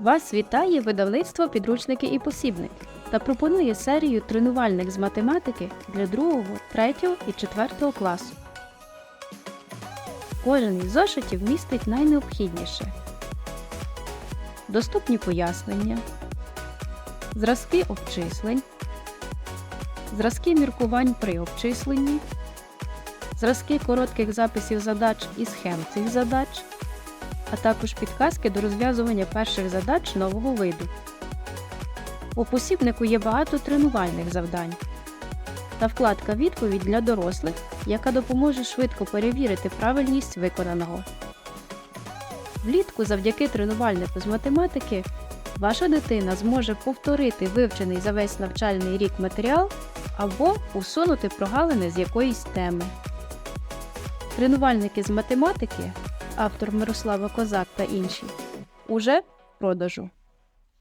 Вас вітає видавництво підручники і посібники та пропонує серію тренувальних з математики для 2, 3 і 4 класу. Кожен із зошитів містить найнеобхідніше доступні пояснення, зразки обчислень, зразки міркувань при обчисленні, зразки коротких записів задач і схем цих задач, а також підказки до розв'язування перших задач нового виду. У посібнику є багато тренувальних завдань та вкладка відповідь для дорослих, яка допоможе швидко перевірити правильність виконаного. Влітку завдяки тренувальнику з математики ваша дитина зможе повторити вивчений за весь навчальний рік матеріал або усунути прогалини з якоїсь теми. Тренувальники з математики, автор Мирослава Козак та інші, уже в продажу.